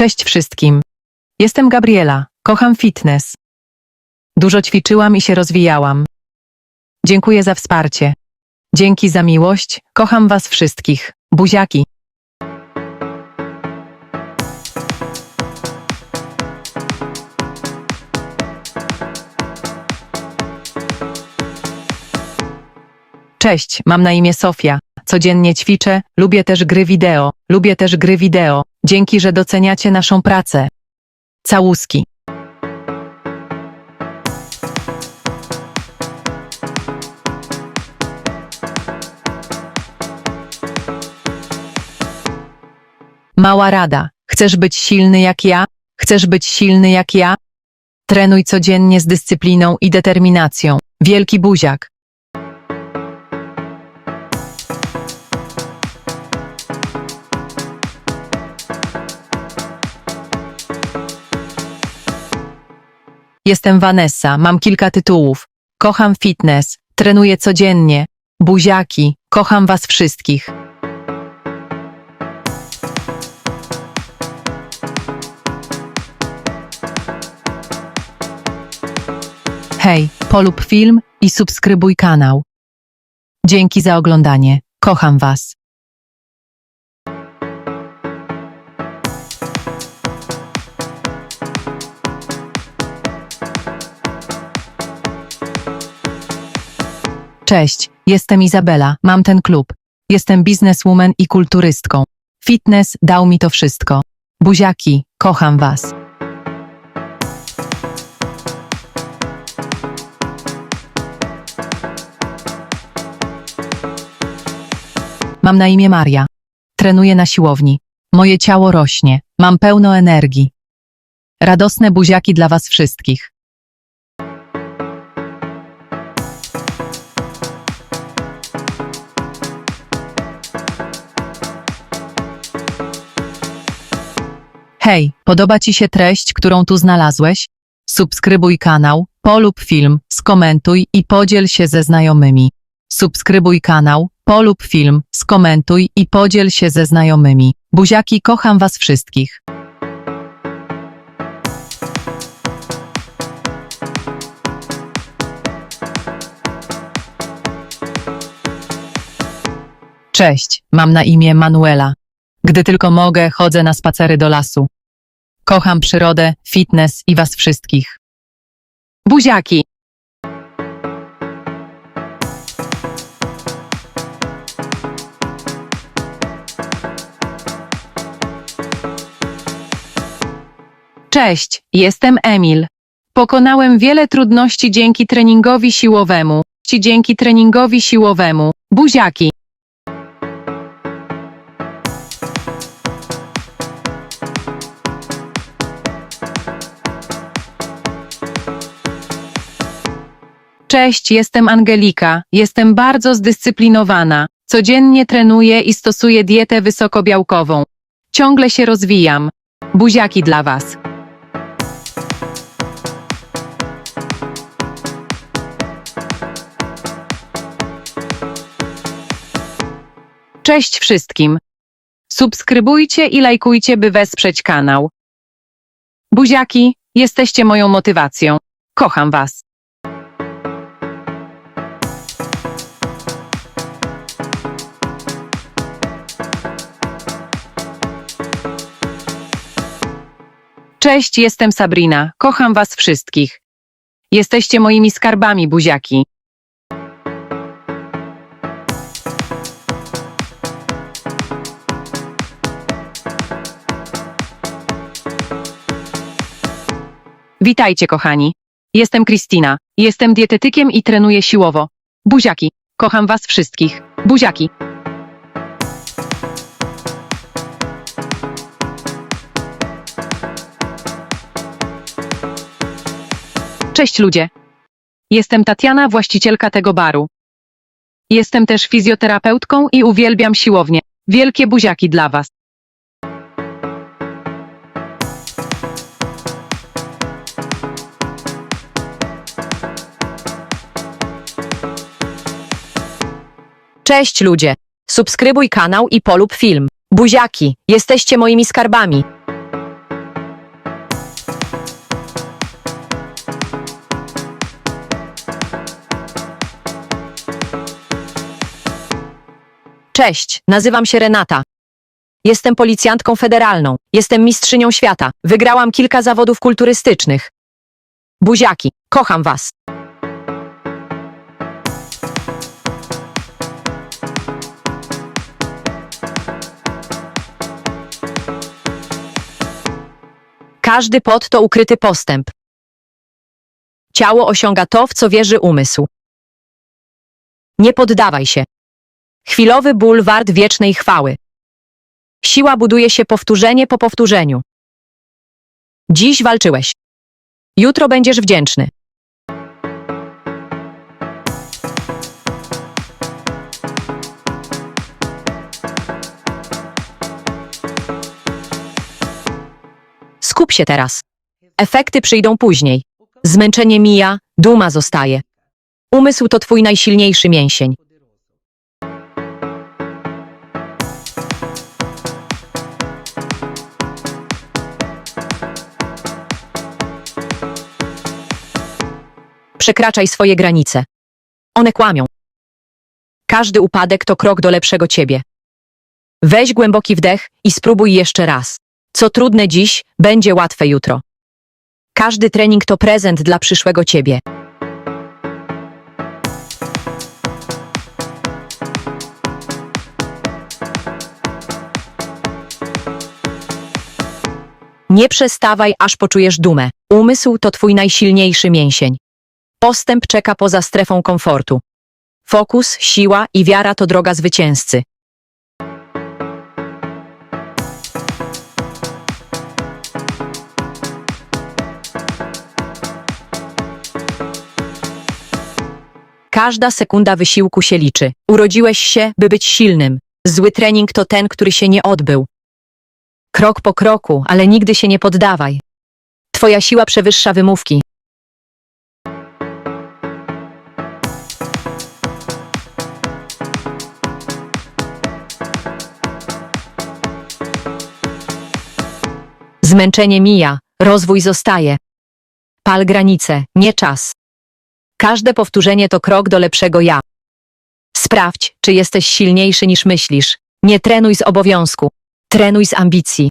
Cześć wszystkim. Jestem Gabriela, kocham fitness. Dużo ćwiczyłam i się rozwijałam. Dziękuję za wsparcie. Dzięki za miłość, kocham was wszystkich. Buziaki. Cześć, mam na imię Sofia. Codziennie ćwiczę, lubię też gry wideo, lubię też gry wideo. Dzięki, że doceniacie naszą pracę. Całuski. Mała rada. Chcesz być silny jak ja? Chcesz być silny jak ja? Trenuj codziennie z dyscypliną i determinacją. Wielki buziak. Jestem Vanessa, mam kilka tytułów. Kocham fitness, trenuję codziennie. Buziaki, kocham was wszystkich. Hej, polub film i subskrybuj kanał. Dzięki za oglądanie. Kocham was. Cześć, jestem Izabela, mam ten klub. Jestem bizneswoman i kulturystką. Fitness dał mi to wszystko. Buziaki, kocham was. Mam na imię Maria. Trenuję na siłowni. Moje ciało rośnie. Mam pełno energii. Radosne buziaki dla was wszystkich. Hej, podoba Ci się treść, którą tu znalazłeś? Subskrybuj kanał, polub film, skomentuj i podziel się ze znajomymi. Subskrybuj kanał, polub film, skomentuj i podziel się ze znajomymi. Buziaki, kocham Was wszystkich. Cześć, mam na imię Manuela. Gdy tylko mogę, chodzę na spacery do lasu. Kocham przyrodę, fitness i was wszystkich. Buziaki! Cześć, jestem Emil. Pokonałem wiele trudności dzięki treningowi siłowemu. Ci dzięki treningowi siłowemu. Buziaki! Cześć, jestem Angelika. Jestem bardzo zdyscyplinowana. Codziennie trenuję i stosuję dietę wysokobiałkową. Ciągle się rozwijam. Buziaki dla Was. Cześć wszystkim. Subskrybujcie i lajkujcie, by wesprzeć kanał. Buziaki, jesteście moją motywacją. Kocham Was. Cześć, jestem Sabrina. Kocham was wszystkich. Jesteście moimi skarbami, buziaki. Witajcie, kochani. Jestem Kristina. Jestem dietetykiem i trenuję siłowo. Buziaki. Kocham was wszystkich. Buziaki. Cześć ludzie. Jestem Tatiana, właścicielka tego baru. Jestem też fizjoterapeutką i uwielbiam siłownię. Wielkie buziaki dla Was. Cześć ludzie! Subskrybuj kanał i polub film. Buziaki, jesteście moimi skarbami. Cześć, nazywam się Renata. Jestem policjantką federalną. Jestem mistrzynią świata. Wygrałam kilka zawodów kulturystycznych. Buziaki, kocham was. Każdy pot to ukryty postęp. Ciało osiąga to, w co wierzy umysł. Nie poddawaj się. Chwilowy ból wart wiecznej chwały. Siła buduje się powtórzenie po powtórzeniu. Dziś walczyłeś. Jutro będziesz wdzięczny. Skup się teraz. Efekty przyjdą później. Zmęczenie mija, duma zostaje. Umysł to twój najsilniejszy mięsień. Przekraczaj swoje granice. One kłamią. Każdy upadek to krok do lepszego ciebie. Weź głęboki wdech i spróbuj jeszcze raz. Co trudne dziś, będzie łatwe jutro. Każdy trening to prezent dla przyszłego ciebie. Nie przestawaj, aż poczujesz dumę. Umysł to twój najsilniejszy mięsień. Postęp czeka poza strefą komfortu. Fokus, siła i wiara to droga zwycięzcy. Każda sekunda wysiłku się liczy. Urodziłeś się, by być silnym. Zły trening to ten, który się nie odbył. Krok po kroku, ale nigdy się nie poddawaj. Twoja siła przewyższa wymówki. Zmęczenie mija, rozwój zostaje. Pal granice, nie czas. Każde powtórzenie to krok do lepszego ja. Sprawdź, czy jesteś silniejszy niż myślisz. Nie trenuj z obowiązku, trenuj z ambicji.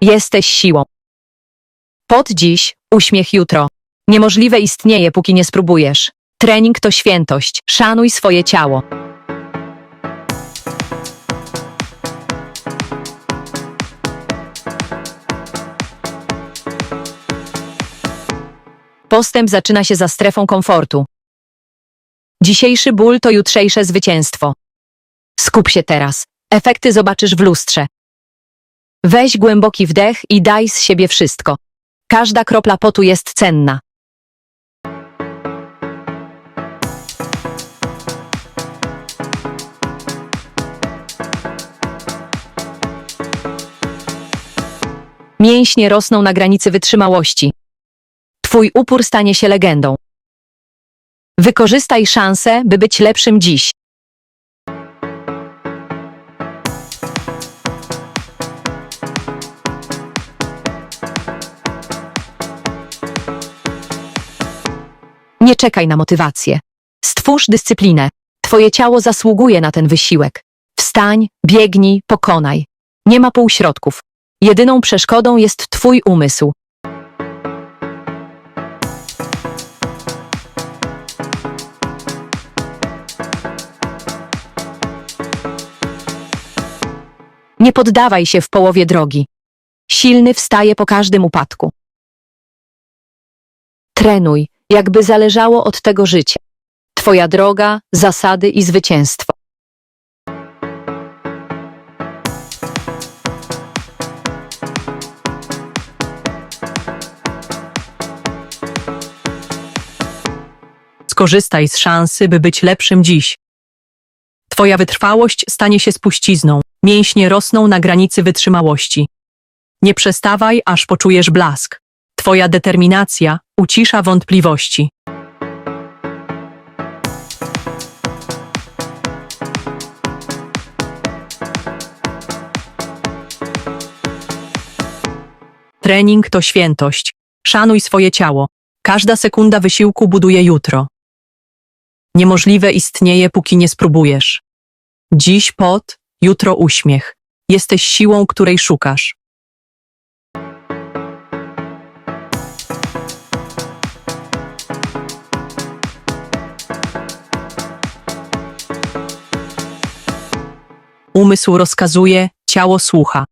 Jesteś siłą. Pot dziś, uśmiech jutro. Niemożliwe istnieje, póki nie spróbujesz. Trening to świętość. Szanuj swoje ciało. Postęp zaczyna się za strefą komfortu. Dzisiejszy ból to jutrzejsze zwycięstwo. Skup się teraz. Efekty zobaczysz w lustrze. Weź głęboki wdech i daj z siebie wszystko. Każda kropla potu jest cenna. Mięśnie rosną na granicy wytrzymałości. Twój upór stanie się legendą. Wykorzystaj szansę, by być lepszym dziś. Nie czekaj na motywację. Stwórz dyscyplinę. Twoje ciało zasługuje na ten wysiłek. Wstań, biegnij, pokonaj. Nie ma półśrodków. Jedyną przeszkodą jest Twój umysł. Nie poddawaj się w połowie drogi. Silny wstaje po każdym upadku. Trenuj, jakby zależało od tego życia. Twoja droga, zasady i zwycięstwo. Skorzystaj z szansy, by być lepszym dziś. Twoja wytrwałość stanie się spuścizną, mięśnie rosną na granicy wytrzymałości. Nie przestawaj, aż poczujesz blask. Twoja determinacja ucisza wątpliwości. Trening to świętość. Szanuj swoje ciało. Każda sekunda wysiłku buduje jutro. Niemożliwe istnieje, póki nie spróbujesz. Dziś pot, jutro uśmiech. Jesteś siłą, której szukasz. Umysł rozkazuje, ciało słucha.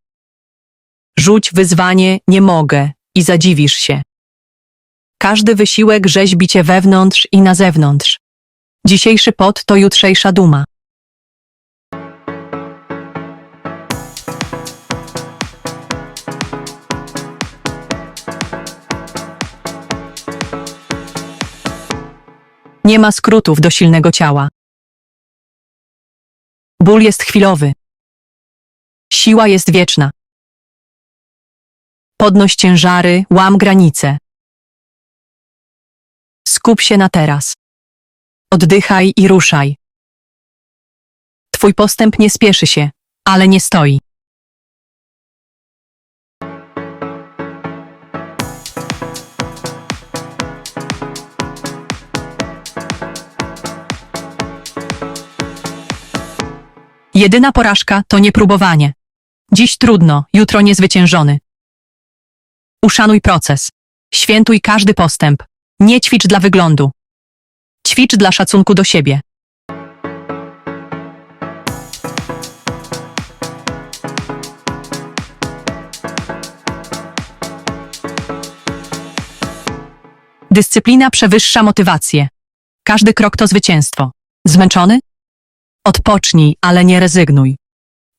Rzuć wyzwanie nie mogę i zadziwisz się. Każdy wysiłek rzeźbi cię wewnątrz i na zewnątrz. Dzisiejszy pot to jutrzejsza duma. Nie ma skrótów do silnego ciała. Ból jest chwilowy. Siła jest wieczna. Podnoś ciężary, łam granice. Skup się na teraz. Oddychaj i ruszaj. Twój postęp nie spieszy się, ale nie stoi. Jedyna porażka to niepróbowanie. Dziś trudno, jutro niezwyciężony. Uszanuj proces. Świętuj każdy postęp. Nie ćwicz dla wyglądu. Ćwicz dla szacunku do siebie. Dyscyplina przewyższa motywację. Każdy krok to zwycięstwo. Zmęczony? Odpocznij, ale nie rezygnuj.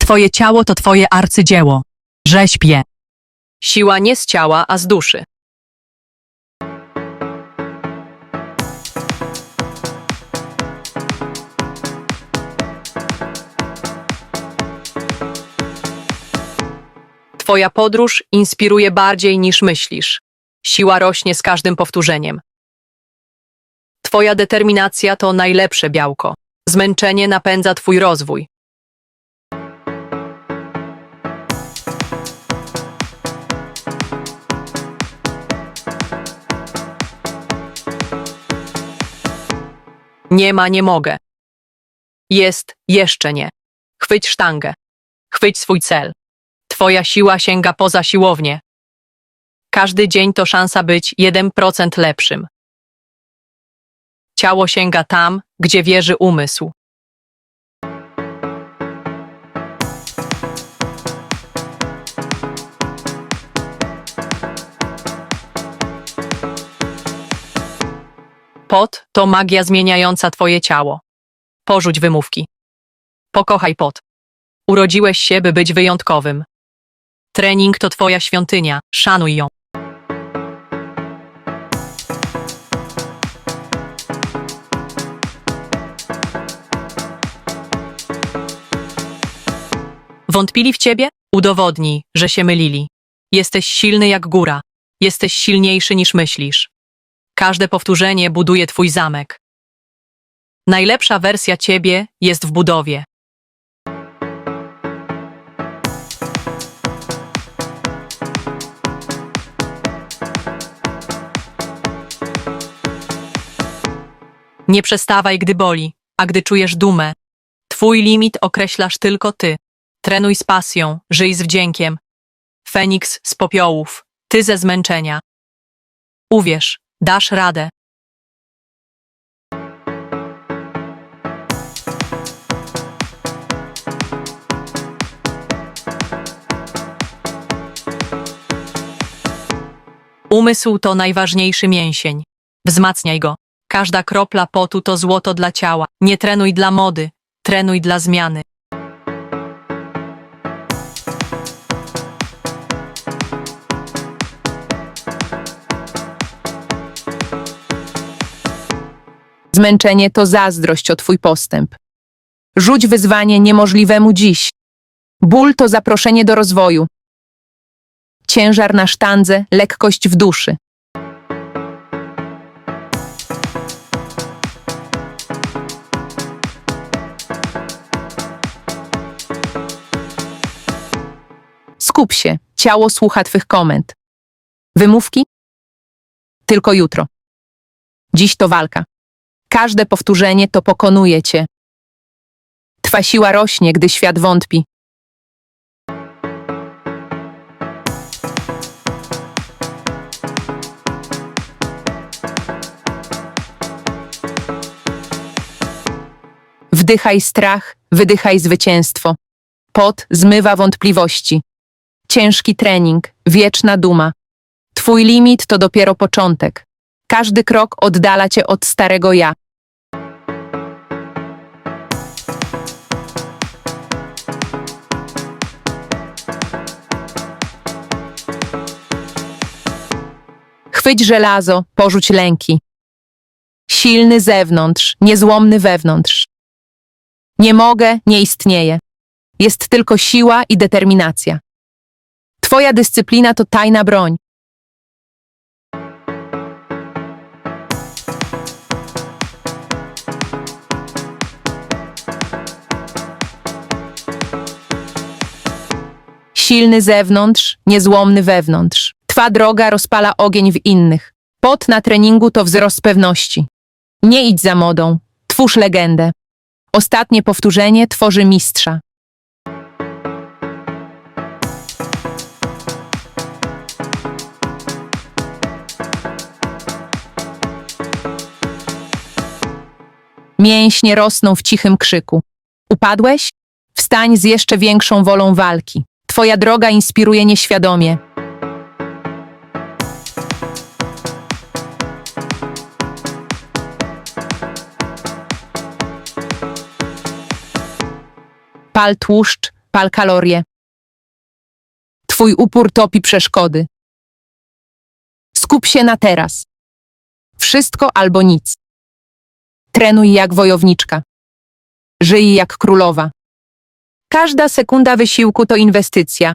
Twoje ciało to twoje arcydzieło. Rzeźb je. Siła nie z ciała, a z duszy. Twoja podróż inspiruje bardziej niż myślisz. Siła rośnie z każdym powtórzeniem. Twoja determinacja to najlepsze białko. Zmęczenie napędza Twój rozwój. Nie ma, nie mogę. Jest, jeszcze nie. Chwyć sztangę. Chwyć swój cel. Twoja siła sięga poza siłownię. Każdy dzień to szansa być 1% lepszym. Ciało sięga tam, gdzie wierzy umysł. Pot to magia zmieniająca twoje ciało. Porzuć wymówki. Pokochaj pot. Urodziłeś się, by być wyjątkowym. Trening to twoja świątynia, szanuj ją. Wątpili w ciebie? Udowodnij, że się mylili. Jesteś silny jak góra. Jesteś silniejszy niż myślisz. Każde powtórzenie buduje twój zamek. Najlepsza wersja ciebie jest w budowie. Nie przestawaj, gdy boli, a gdy czujesz dumę. Twój limit określasz tylko ty. Trenuj z pasją, żyj z wdziękiem. Feniks z popiołów, ty ze zmęczenia. Uwierz, dasz radę. Umysł to najważniejszy mięsień. Wzmacniaj go. Każda kropla potu to złoto dla ciała. Nie trenuj dla mody, trenuj dla zmiany. Zmęczenie to zazdrość o Twój postęp. Rzuć wyzwanie niemożliwemu dziś. Ból to zaproszenie do rozwoju. Ciężar na sztandze, lekkość w duszy. Skup się, ciało słucha Twych komend. Wymówki? Tylko jutro. Dziś to walka. Każde powtórzenie to pokonuje cię. Twa siła rośnie, gdy świat wątpi. Wdychaj strach, wydychaj zwycięstwo. Pot zmywa wątpliwości. Ciężki trening, wieczna duma. Twój limit to dopiero początek. Każdy krok oddala cię od starego ja. Chwyć żelazo, porzuć lęki. Silny zewnątrz, niezłomny wewnątrz. Nie mogę, nie istnieje. Jest tylko siła i determinacja. Twoja dyscyplina to tajna broń. Silny zewnątrz, niezłomny wewnątrz. Twa droga rozpala ogień w innych. Pot na treningu to wzrost pewności. Nie idź za modą, twórz legendę. Ostatnie powtórzenie tworzy mistrza. Mięśnie rosną w cichym krzyku. Upadłeś? Wstań z jeszcze większą wolą walki. Twoja droga inspiruje nieświadomie. Pal tłuszcz, pal kalorie. Twój upór topi przeszkody. Skup się na teraz. Wszystko albo nic. Trenuj jak wojowniczka. Żyj jak królowa. Każda sekunda wysiłku to inwestycja.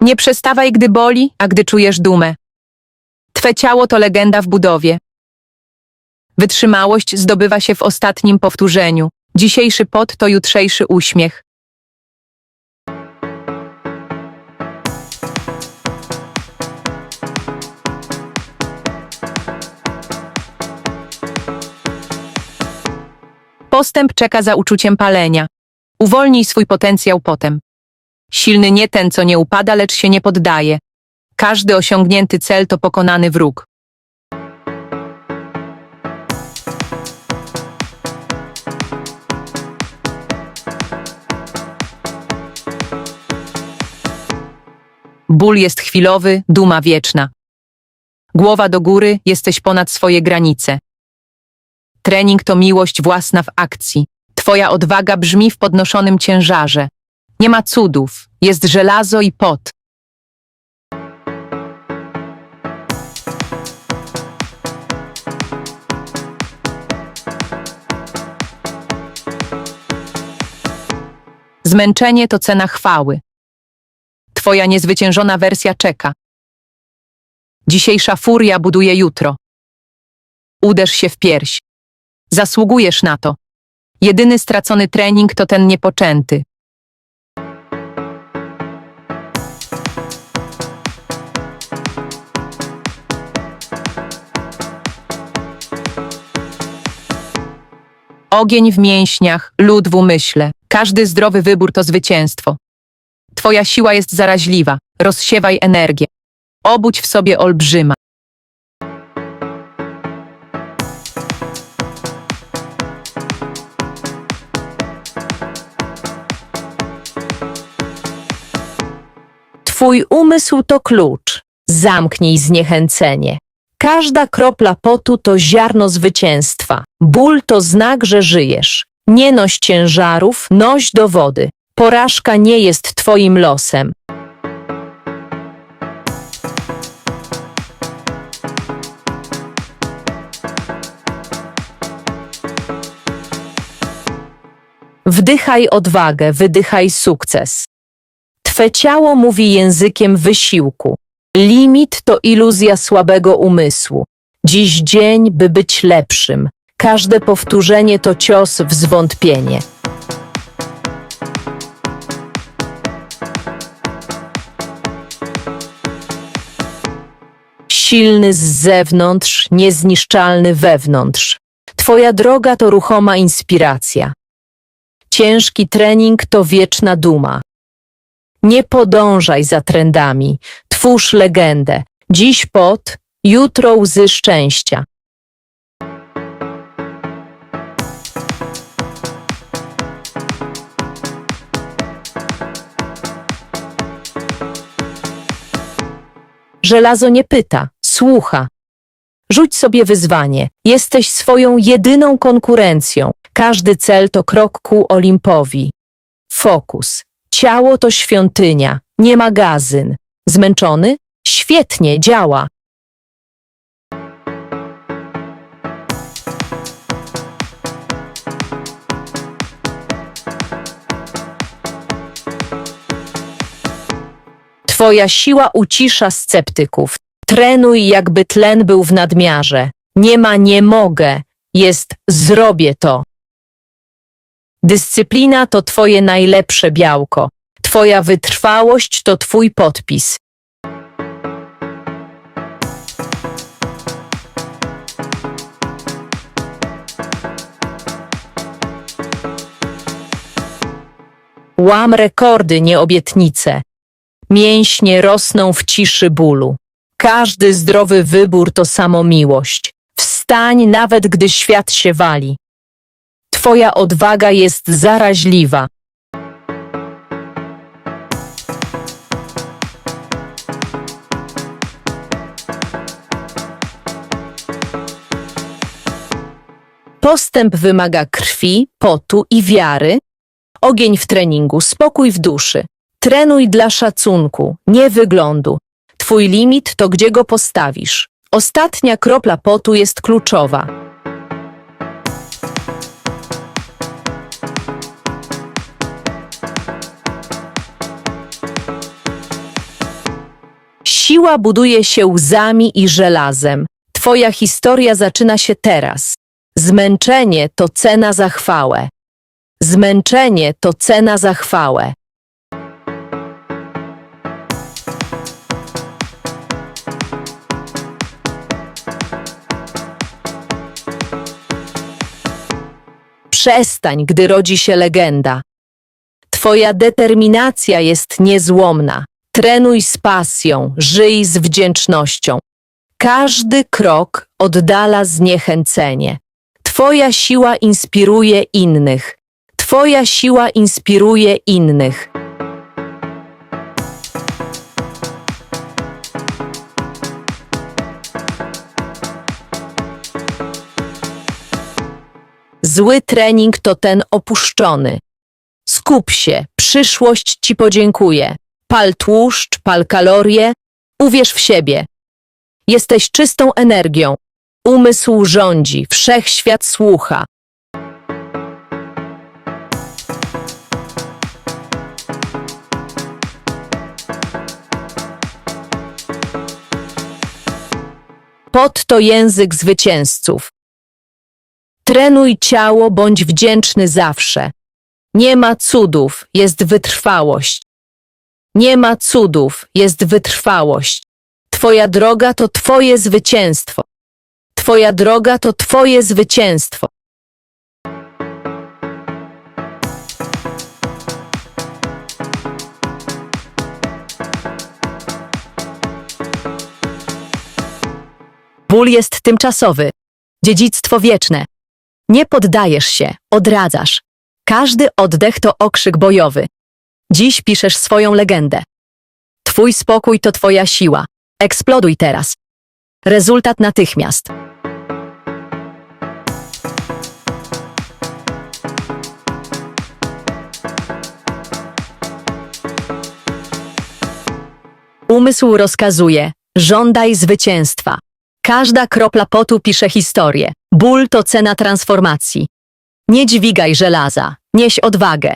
Nie przestawaj, gdy boli, a gdy czujesz dumę. Twe ciało to legenda w budowie. Wytrzymałość zdobywa się w ostatnim powtórzeniu. Dzisiejszy pot to jutrzejszy uśmiech. Postęp czeka za uczuciem palenia. Uwolnij swój potencjał potem. Silny nie ten, co nie upada, lecz się nie poddaje. Każdy osiągnięty cel to pokonany wróg. Ból jest chwilowy, duma wieczna. Głowa do góry, jesteś ponad swoje granice. Trening to miłość własna w akcji. Twoja odwaga brzmi w podnoszonym ciężarze. Nie ma cudów, jest żelazo i pot. Zmęczenie to cena chwały. Twoja niezwyciężona wersja czeka. Dzisiejsza furia buduje jutro. Uderz się w pierś. Zasługujesz na to. Jedyny stracony trening to ten niepoczęty. Ogień w mięśniach, lód w umyśle. Każdy zdrowy wybór to zwycięstwo. Twoja siła jest zaraźliwa. Rozsiewaj energię. Obudź w sobie olbrzyma. Twój umysł to klucz. Zamknij zniechęcenie. Każda kropla potu to ziarno zwycięstwa. Ból to znak, że żyjesz. Nie noś ciężarów, noś dowody. Porażka nie jest twoim losem. Wdychaj odwagę, wydychaj sukces. Twe ciało mówi językiem wysiłku. Limit to iluzja słabego umysłu. Dziś dzień, by być lepszym. Każde powtórzenie to cios w zwątpienie. Silny z zewnątrz, niezniszczalny wewnątrz. Twoja droga to ruchoma inspiracja. Ciężki trening to wieczna duma. Nie podążaj za trendami, twórz legendę. Dziś pot, jutro łzy szczęścia. Żelazo nie pyta, słucha. Rzuć sobie wyzwanie. Jesteś swoją jedyną konkurencją. Każdy cel to krok ku Olimpowi. Fokus. Ciało to świątynia, nie magazyn. Zmęczony? Świetnie, działa. Twoja siła ucisza sceptyków. Trenuj, jakby tlen był w nadmiarze. Nie ma nie mogę, jest zrobię to. Dyscyplina to twoje najlepsze białko. Twoja wytrwałość to twój podpis. Łam rekordy, nie obietnice. Mięśnie rosną w ciszy bólu. Każdy zdrowy wybór to samo miłość. Wstań nawet gdy świat się wali. Twoja odwaga jest zaraźliwa. Postęp wymaga krwi, potu i wiary. Ogień w treningu, spokój w duszy. Trenuj dla szacunku, nie wyglądu. Twój limit to gdzie go postawisz. Ostatnia kropla potu jest kluczowa. Siła buduje się łzami i żelazem. Twoja historia zaczyna się teraz. Zmęczenie to cena za chwałę. Zmęczenie to cena za chwałę. Przestań, gdy rodzi się legenda. Twoja determinacja jest niezłomna. Trenuj z pasją, żyj z wdzięcznością. Każdy krok oddala zniechęcenie. Twoja siła inspiruje innych. Twoja siła inspiruje innych. Zły trening to ten opuszczony. Skup się, przyszłość ci podziękuje. Pal tłuszcz, pal kalorie, uwierz w siebie. Jesteś czystą energią. Umysł rządzi, wszechświat słucha. Pot to język zwycięzców. Trenuj ciało, bądź wdzięczny zawsze. Nie ma cudów, jest wytrwałość. Nie ma cudów, jest wytrwałość. Twoja droga to Twoje zwycięstwo. Twoja droga to Twoje zwycięstwo. Ból jest tymczasowy, dziedzictwo wieczne. Nie poddajesz się, odradzasz. Każdy oddech to okrzyk bojowy. Dziś piszesz swoją legendę. Twój spokój to twoja siła. Eksploduj teraz. Rezultat natychmiast. Umysł rozkazuje: żądaj zwycięstwa. Każda kropla potu pisze historię. Ból to cena transformacji. Nie dźwigaj żelaza, nieś odwagę.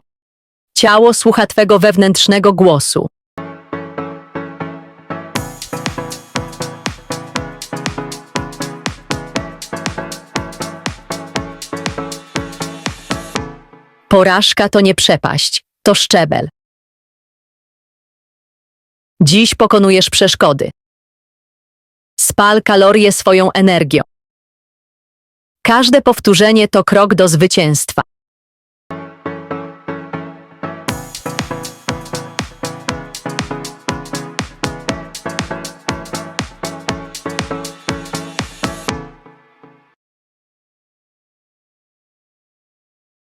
Ciało słucha twego wewnętrznego głosu. Porażka to nie przepaść, to szczebel. Dziś pokonujesz przeszkody. Spal kalorie swoją energią. Każde powtórzenie to krok do zwycięstwa.